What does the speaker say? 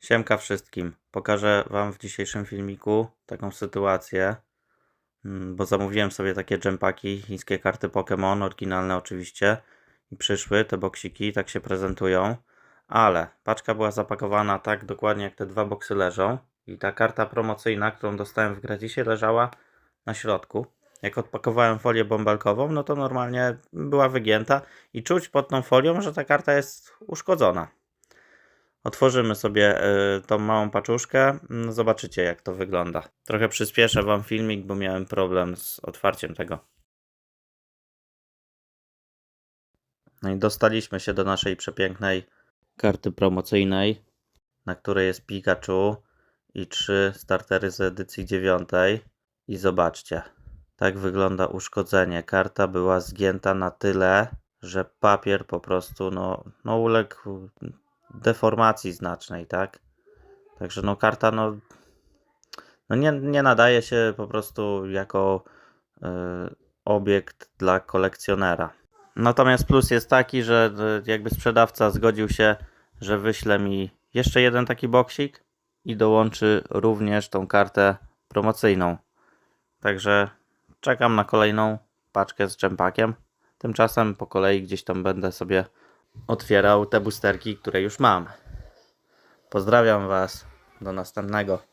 Siemka wszystkim. Pokażę Wam w dzisiejszym filmiku taką sytuację, mm, bo zamówiłem sobie takie dżempaki, chińskie karty Pokémon, oryginalne oczywiście, i przyszły te boksiki, tak się prezentują, ale paczka była zapakowana tak dokładnie jak te dwa boksy leżą i ta karta promocyjna, którą dostałem w gratisie, leżała na środku. Jak odpakowałem folię bąbelkową, no to normalnie była wygięta i czuć pod tą folią, że ta karta jest uszkodzona. Otworzymy sobie y, tą małą paczuszkę. Mm, Zobaczycie, jak to wygląda. Trochę przyspieszę Wam filmik, bo miałem problem z otwarciem tego. No i dostaliśmy się do naszej przepięknej karty promocyjnej, na której jest Pikachu i trzy startery z edycji dziewiątej. I zobaczcie, tak wygląda uszkodzenie. Karta była zgięta na tyle, że papier po prostu no, no uległ deformacji znacznej, tak? Także no karta no, no nie, nie nadaje się po prostu jako y, obiekt dla kolekcjonera. Natomiast plus jest taki, że y, jakby sprzedawca zgodził się, że wyśle mi jeszcze jeden taki boksik i dołączy również tą kartę promocyjną. Także czekam na kolejną paczkę z dżempakiem. Tymczasem po kolei gdzieś tam będę sobie otwierał te boosterki, które już mam. Pozdrawiam Was. Do następnego.